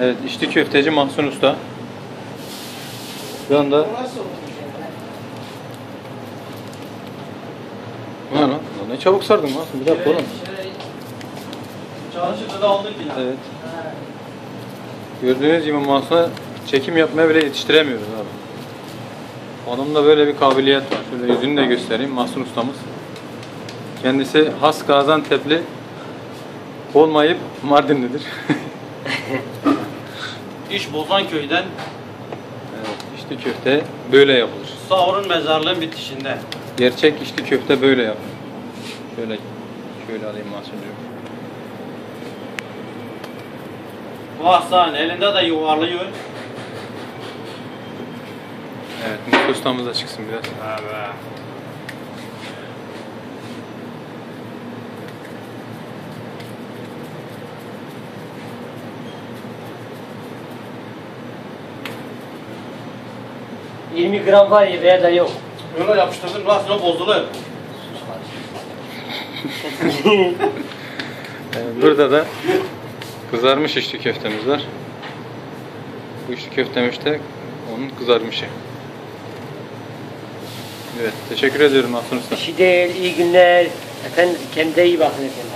Evet, içli köfteci Mahsun Usta. Şu anda Ne lan? Ne çabuk sardın Mahsun. Bir dakika oğlum. Çalışıp da aldık yine. Evet. Gördüğünüz gibi Mahsun'a çekim yapmaya bile yetiştiremiyoruz abi. Adamda böyle bir kabiliyet var. Şöyle yüzünü de göstereyim. Mahsun ustamız. Kendisi has Gaziantep'li olmayıp Mardinlidir. İş Bozanköy'den evet, içli köfte böyle yapılır. Sağur'un mezarlığın bitişinde. Gerçek içli köfte böyle yapılır. Şöyle şöyle alayım Mahsuncuğum. Vahsan elinde de yuvarlıyor. Evet, Mutlu ustamız da çıksın biraz. Evet. 20 gram var ya veya da yok. Öyle yapıştırdım lasına bozulur. Evet, burada da kızarmış içli köftemiz var. Bu içli köftemiz de onun kızarmışı. Evet, teşekkür ediyorum Mahsun Usta. Bir şey değil, iyi günler. Efendim kendine iyi bakın efendim.